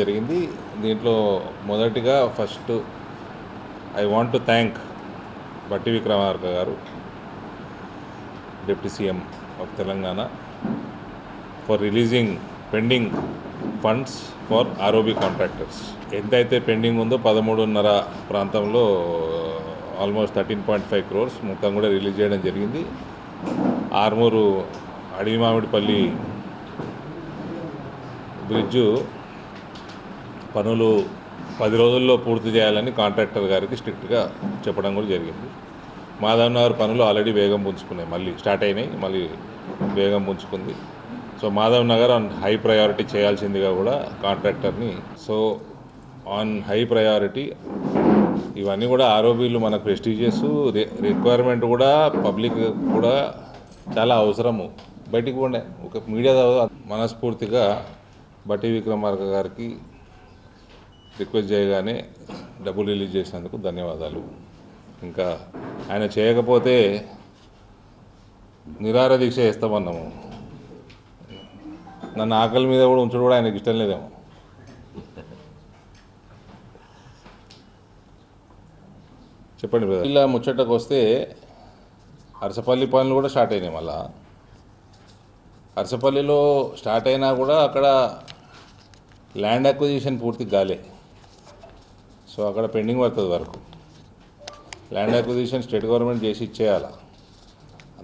జరిగింది. దీంట్లో మొదటిగా first I want to thank Bhatti Vikramarka garu deputy CM of Telangana for releasing pending funds for ROB contractors. ఎంతైతే pending ఉందో పదమూడున్నర ప్రాంతంలో almost thirteen point five crores మొత్తం కూడా రిలీజ్ చేయడం జరిగింది. ఆర్మూరు అడవి మామిడిపల్లి బ్రిడ్జు పనులు పది రోజుల్లో పూర్తి చేయాలని కాంట్రాక్టర్ గారికి స్ట్రిక్ట్గా చెప్పడం కూడా జరిగింది. మాధవ్ నగర్ పనులు ఆల్రెడీ వేగం పుంజుకున్నాయి. మళ్ళీ స్టార్ట్ అయినాయి. మళ్ళీ వేగం పుంజుకుంది. So Madhav Nagar on high priority చేయాల్సిందిగా కూడా కాంట్రాక్టర్ని సో ఆన్ హై ప్రయారిటీ ఇవన్నీ కూడా ఆరోపీలు మనకు ప్రెస్టీజియస్ రిక్వైర్మెంట్ కూడా పబ్లిక్ కూడా చాలా అవసరము. బయటికి పోండే. ఒక మీడియా మనస్ఫూర్తిగా బట్టి విక్రమార్క గారికి రిక్వెస్ట్ చేయగానే డబ్బులు రిలీజ్ చేసినందుకు ధన్యవాదాలు. ఇంకా ఆయన చేయకపోతే నిరార దీక్ష చేస్తామన్నాము. నన్ను ఆకలి మీద కూడా ఉంచడం కూడా ఆయనకి ఇష్టం లేదేమో. చెప్పండి ఇలా ముచ్చటకు వస్తే అరసపల్లి పనులు కూడా స్టార్ట్ అయినాయి మళ్ళా. అరసపల్లిలో స్టార్ట్ అయినా కూడా అక్కడ ల్యాండ్ అక్విజిషన్ పూర్తి కాలే. సో అక్కడ పెండింగ్ పడుతుంది వరకు. ల్యాండ్ అక్విజిషన్ స్టేట్ గవర్నమెంట్ చేసి ఇచ్చేయాలి?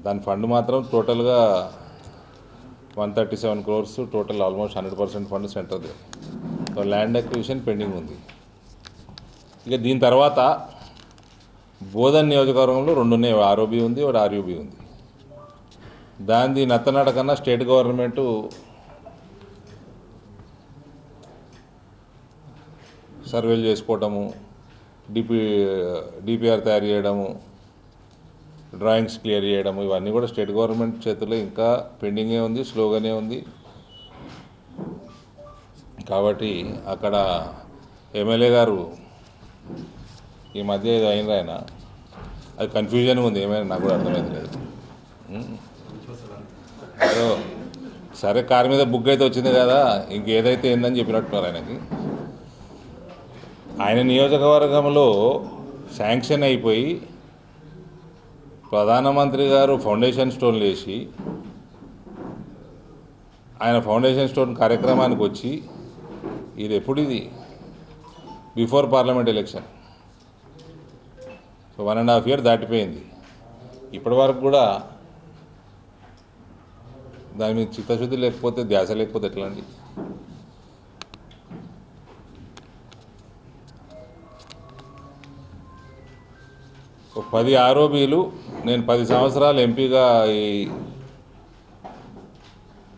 దాని ఫండ్ మాత్రం టోటల్గా one thirty seven crores total almost hundred percent fund సెంటర్ది. So land acquisition pending ఉంది. ఇక దీని తర్వాత బోధన్ నియోజకవర్గంలో రెండు ఉన్నాయి ఆర్ఓబి ఉంది ఒకటి ఆర్యూబి ఉంది. దాని నత్తనాడ కన్నా స్టేట్ గవర్నమెంటు సర్వేలు చేసుకోవటము డిపి డిపిఆర్ తయారు చేయడము డ్రాయింగ్స్ క్లియర్ చేయడము ఇవన్నీ కూడా స్టేట్ గవర్నమెంట్ చేతుల్లో ఇంకా పెండింగే ఉంది స్లోగానే ఉంది. కాబట్టి అక్కడ ఎమ్మెల్యే గారు ఈ మధ్య ఏదో అయిన ఆయన? అది కన్ఫ్యూజన్ ఉంది ఏమైనా నాకు కూడా అర్థమైంది లేదు. సరే కారు మీద బుక్ అయితే వచ్చింది కదా ఇంకేదైతే ఏందని చెప్పినట్టున్నారు ఆయనకి. ఆయన నియోజకవర్గంలో శాంక్షన్ అయిపోయి ప్రధానమంత్రి గారు ఫౌండేషన్ స్టోన్ వేసి ఆయన ఫౌండేషన్ స్టోన్ కార్యక్రమానికి వచ్చి ఇది ఎప్పుడు ఇది? Before parliament election. So one and half year దాటిపోయింది. ఇప్పటి వరకు కూడా దాని మీద చిత్తశుద్ధి లేకపోతే ధ్యాస లేకపోతే ఎట్లా అండి? పది ఆరోపీలు నేను పది సంవత్సరాలు ఎంపీగా ఈ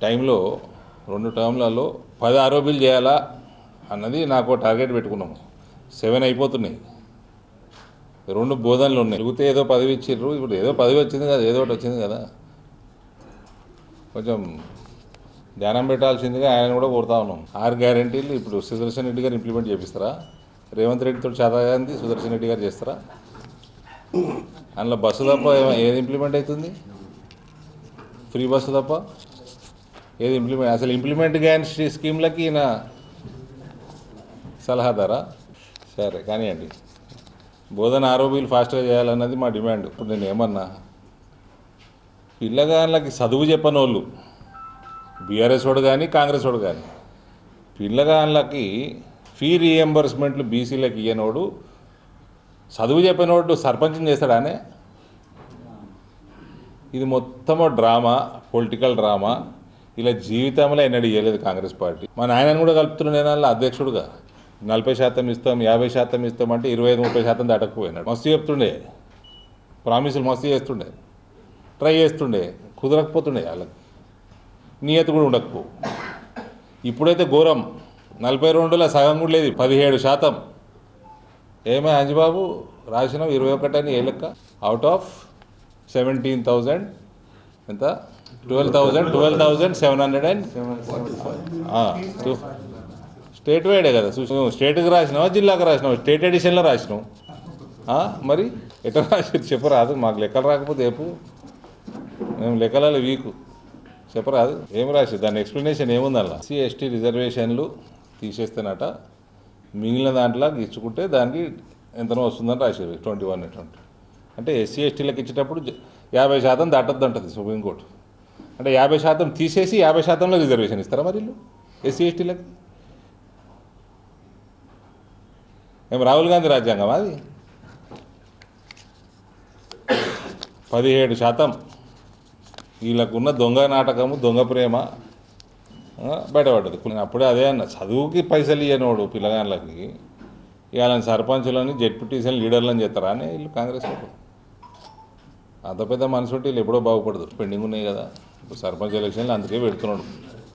టైంలో రెండు టర్మ్లలో పది ఆరోపీలు చేయాలా అన్నది నాకు టార్గెట్ పెట్టుకున్నాము. సెవెన్ అయిపోతున్నాయి. రెండు బోధనలు ఉన్నాయి. అడిగితే ఏదో పదవి ఇచ్చిర్రు. ఇప్పుడు ఏదో పదవి వచ్చింది కదా ఏదో ఒకటి వచ్చింది కదా. కొంచెం ధ్యానం పెట్టాల్సిందిగా ఆయన కూడా కోరుతా ఉన్నాం. ఆరు గ్యారంటీలు ఇప్పుడు సుదర్శన్ రెడ్డి గారు ఇంప్లిమెంట్ చేపిస్తారా? రేవంత్ రెడ్డితో చాదాగాంది సుదర్శన్ రెడ్డి గారు చేస్తారా? అందులో బస్సు తప్ప ఏది ఇంప్లిమెంట్ అవుతుంది? ఫ్రీ బస్సు తప్ప? ఏది ఇంప్లిమెంట్ అసలు ఇంప్లిమెంట్ గ్యారంటీ స్కీమ్లకి ఈయన సలహాదారా? సరే కానివ్వండి బోధన ఆరోపీలు ఫాస్ట్గా చేయాలన్నది మా డిమాండ్. ఇప్పుడు నేను ఏమన్నా? పిల్లగాళ్ళకి చదువు చెప్పని వాళ్ళు బీఆర్ఎస్ వాడు కానీ కాంగ్రెస్ వాడు కానీ పిల్లగాళ్ళకి ఫీ రీఎంబర్స్మెంట్లు బీసీలకు ఇయ్యనోడు చదువు చెప్పినోడు సర్పంచం చేస్తాడానే? ఇది మొత్తం డ్రామా పొలిటికల్ డ్రామా. ఇలా జీవితంలో ఎన్నడూ ఇవ్వలేదు కాంగ్రెస్ పార్టీ. మా నాయనని కూడా కలుపుతున్నాను నేను అధ్యక్షుడుగా. నలభై శాతం ఇస్తాం యాభై శాతం ఇస్తాం అంటే ఇరవై ఐదు ముప్పై శాతం దాటకపోయినాడు. మస్తు చెప్తుండే. ప్రామిసులు మస్తు చేస్తుండే. ట్రై చేస్తుండే. కుదరకపోతుండే వాళ్ళకి. నియత కూడా ఉండకపో. ఇప్పుడైతే ఘోరం. నలభై రెండులో సగం కూడా లేదు పదిహేడు శాతం. ఏమే అంజబాబు? రాసినావు ఇరవై ఒకటి అని ఏ లెక్క? అవుట్ ఆఫ్ సెవెంటీన్ థౌజండ్ ఎంత? Twelve thousand twelve thousand seven hundred and state వైడే కదా చూసిన స్టేట్కి రాసినావా జిల్లాకి రాసినావా? స్టేట్ ఎడిషన్లో రాసినావు. మరి ఎట్లా రాసి చెప్పరాదు మాకు లెక్కలు రాకపోతే చెప్పు. మేము లెక్కలలో వీకు. చెప్పరాదు ఏం రాసి దాని ఎక్స్ప్లెనేషన్ ఏముంది అలా ఎస్సీ ఎస్టీ రిజర్వేషన్లు తీసేస్తేనట. మిగిలిన దాంట్లో ఇచ్చుకుంటే దానికి ఎంతనో వస్తుందని రాసేది ట్వంటీ వన్ ట్వంటీ అంటే ఎస్సీ ఎస్టీలకు ఇచ్చేటప్పుడు యాభై శాతం దాటద్దు అంటుంది సుప్రీంకోర్టు. అంటే యాభై శాతం తీసేసి యాభై శాతంలో రిజర్వేషన్ ఇస్తారా మరి వీళ్ళు? ఎస్సీ ఎస్టీలకు? ఏం రాహుల్ గాంధీ రాజ్యాంగం అది? పదిహేడు శాతం వీళ్ళకున్న దొంగ నాటకము దొంగ ప్రేమ బయటపడ్డది. నేను అప్పుడే అదే అన్న. చదువుకి పైసలు ఇయ్యనోడు పిల్లగాళ్ళకి. ఇవాళ సర్పంచులని జెడ్పీటీసీని లీడర్లని చేస్తారా అని వీళ్ళు కాంగ్రెస్ అంత పెద్ద మనసుంటే వీళ్ళు ఎప్పుడో బాగుపడదు పెండింగ్ ఉన్నాయి కదా. ఇప్పుడు సర్పంచ్ ఎలక్షన్లు అందుకే పెడుతున్నాడు.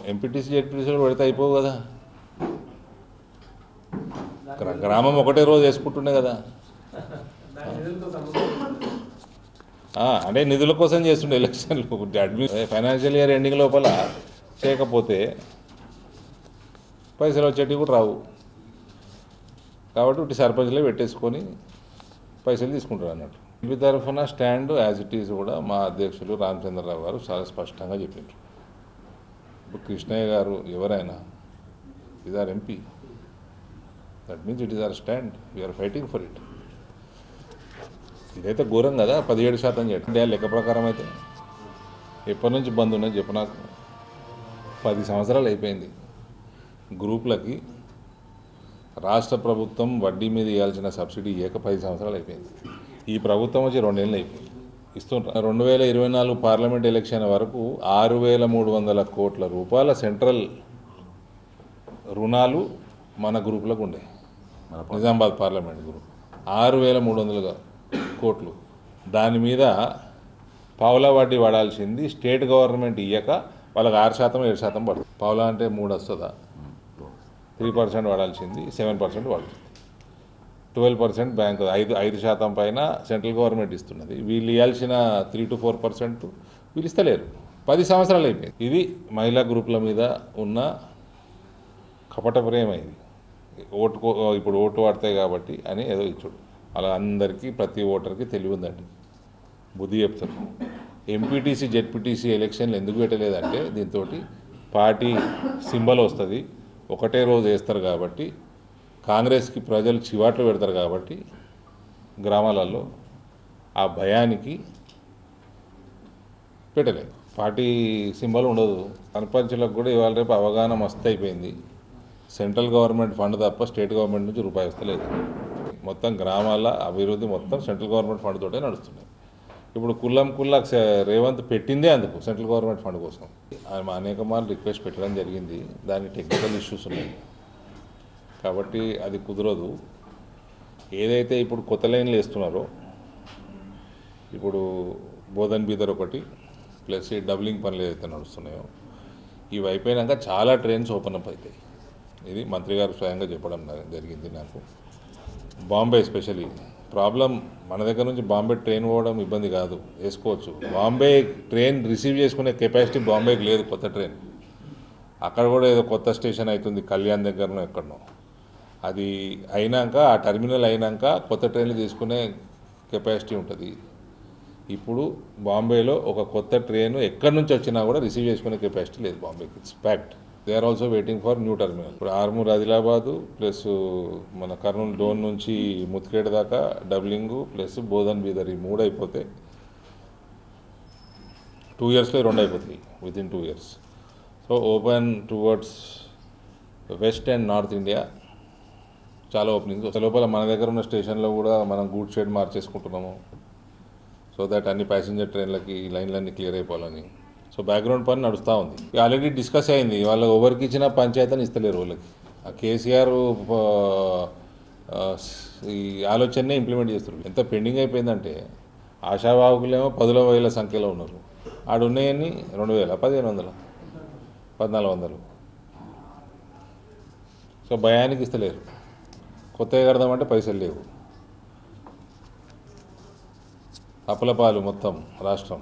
ఎంపీటీసీ జెడ్పీటీసీలు పెడితే అయిపోవు కదా. గ్రామం ఒకటే రోజు వేసుకుంటుండే కదా. అంటే నిధుల కోసం చేస్తుండే ఎలక్షన్లు. అడ్మి ఫైనాన్షియల్ ఇయర్ ఎండింగ్ లోపల చేయకపోతే పైసలు వచ్చేటివి కూడా రావు. కాబట్టి ఇటు సర్పంచ్లే పెట్టేసుకొని పైసలు తీసుకుంటారు అన్నట్టు. ఇంటి తరఫున స్టాండ్ యాజ్ ఇట్ ఈజ్ కూడా మా అధ్యక్షులు రామచంద్రరావు గారు చాలా స్పష్టంగా చెప్పారు. ఇప్పుడు కృష్ణయ్య గారు ఎవరైనా is our MP that means it is our stand we are fighting for it ఇదైతే ఘోరం కదా పదిహేడు శాతం చేయడం లెక్క ప్రకారం అయితే ఎప్పటి నుంచి బంద్ ఉన్నది చెప్పు నాకు. పది సంవత్సరాలు అయిపోయింది. గ్రూపులకి రాష్ట్ర ప్రభుత్వం వడ్డీ మీద ఇవ్వాల్సిన సబ్సిడీ ఇవ్వక పది సంవత్సరాలు అయిపోయింది. ఈ ప్రభుత్వం వచ్చి రెండేళ్ళు అయిపోయింది. ఇస్తుంటారు రెండు వేల ఇరవై నాలుగు పార్లమెంట్ ఎలక్షన్ వరకు ఆరు వేల మూడు వందల కోట్ల రూపాయల సెంట్రల్ రుణాలు మన గ్రూపులకు ఉండే. Nizamabad parliament group. ఆరు వేల మూడు వందల కోట్లు. దాని మీద పావులా వడ్డీ పడాల్సింది స్టేట్ గవర్నమెంట్ ఇయ్యక వాళ్ళకి ఆరు శాతం ఏడు శాతం పడుతుంది. పావులా అంటే మూడు వస్తుందా? త్రీ పర్సెంట్ పడాల్సింది సెవెన్ పర్సెంట్ పడుతుంది ట్వెల్వ్ పర్సెంట్ బ్యాంకు ఐదు ఐదు శాతం పైన సెంట్రల్ గవర్నమెంట్ ఇస్తున్నది. వీళ్ళు ఇవ్వాల్సిన త్రీ టు ఫోర్ పర్సెంట్ వీళ్ళు ఇస్తలేరు. పది సంవత్సరాలు అయిపోయింది. ఇది మహిళా గ్రూపుల మీద ఉన్న కపట ప్రేమ ఇది. ఓటు ఇప్పుడు ఓటు వాడతాయి కాబట్టి అని ఏదో ఇచ్చుడు. అలా అందరికీ ప్రతి ఓటర్కి తెలివి ఉందండి. బుద్ధి చెప్తారు ఎంపీటీసీ జెడ్పీటీసీ ఎలక్షన్లు ఎందుకు పెట్టలేదంటే దీంతో పార్టీ సింబల్ వస్తుంది. ఒకటే రోజు వేస్తారు కాబట్టి కాంగ్రెస్కి ప్రజలు చివాట్లు పెడతారు కాబట్టి గ్రామాలలో ఆ భయానికి పెట్టలేదు. పార్టీ సింబల్ ఉండదు. సర్పంచులకు కూడా ఇవాళ రేపు అవగాహన మస్తు అయిపోయింది. సెంట్రల్ గవర్నమెంట్ ఫండ్ తప్ప స్టేట్ గవర్నమెంట్ నుంచి రూపాయి వస్తలేదు. మొత్తం గ్రామాల అభివృద్ధి మొత్తం సెంట్రల్ గవర్నమెంట్ ఫండ్ తోటే నడుస్తున్నాయి ఇప్పుడు కుల్లం కుల్లా రేవంత్ పెట్టిందే అందుకు సెంట్రల్ గవర్నమెంట్ ఫండ్ కోసం. ఆయన అనేక మార్లు రిక్వెస్ట్ పెట్టడం జరిగింది. దాని టెక్నికల్ ఇష్యూస్ ఉన్నాయి. కాబట్టి అది కుదరదు. ఏదైతే ఇప్పుడు కొత్త లైన్లు వేస్తున్నారో ఇప్పుడు బోధన్ బీదర్ ఒకటి ప్లస్ ఈ డబ్లింగ్ పనులు ఏదైతే నడుస్తున్నాయో ఇవి అయిపోయినాక చాలా ట్రైన్స్ ఓపెన్ అప్ అవుతాయి ఇది మంత్రి గారు స్వయంగా చెప్పడం జరిగింది నాకు. బాంబే ఎస్పెషలీ ప్రాబ్లం మన దగ్గర నుంచి బాంబే ట్రైన్ పోవడం ఇబ్బంది కాదు. వేసుకోవచ్చు. బాంబే ట్రైన్ రిసీవ్ చేసుకునే కెపాసిటీ బాంబేకి లేదు కొత్త ట్రైన్. అక్కడ కూడా ఏదో కొత్త స్టేషన్ అవుతుంది కళ్యాణ్ దగ్గరనో ఎక్కడనో. అది అయినాక ఆ టెర్మినల్ అయినాక కొత్త ట్రైన్లు తీసుకునే కెపాసిటీ ఉంటుంది. ఇప్పుడు బాంబేలో ఒక కొత్త ట్రైన్ ఎక్కడి నుంచి వచ్చినా కూడా రిసీవ్ చేసుకునే కెపాసిటీ లేదు బాంబేకి. It's fact they are also waiting for new terminal ఇప్పుడు ఆర్మూర్ ఆదిలాబాదు ప్లస్ మన కర్నూలు డోన్ నుంచి ముత్కేడ్ దాకా డబ్లింగు ప్లస్ బోధన్ బీదర్ ఈ మూడు అయిపోతే టూ ఇయర్స్లో రెండు అయిపోతాయి within two years so open towards west and north India చాలా ఓపెనింగ్స్ వస్తాయి. లోపల మన దగ్గర ఉన్న స్టేషన్లో కూడా మనం గూడ్ షెడ్ మార్చేసుకుంటున్నాము. సో దట్ అన్ని ప్యాసింజర్ ట్రైన్లకి లైన్లన్నీ క్లియర్ అయిపోవాలని. సో బ్యాక్గ్రౌండ్ పని నడుస్తూ ఉంది. ఆల్రెడీ డిస్కస్ అయింది. వాళ్ళ ఎవరికి ఇచ్చినా పంచాయతీని ఇస్తలేరు వాళ్ళకి. ఆ కేసీఆర్ ఈ ఆలోచననే ఇంప్లిమెంట్ చేస్తున్నారు. ఎంత పెండింగ్ అయిపోయిందంటే ఆశావాహకులేమో పదుల వేల సంఖ్యలో ఉన్నారు. ఆడు ఉన్నాయని రెండు వేల పదిహేను వందల పద్నాలుగు వందలు. సో భయానికి ఇస్తలేరు. కొత్తగా కడదామంటే పైసలు లేవు. అప్పులపాలు మొత్తం రాష్ట్రం.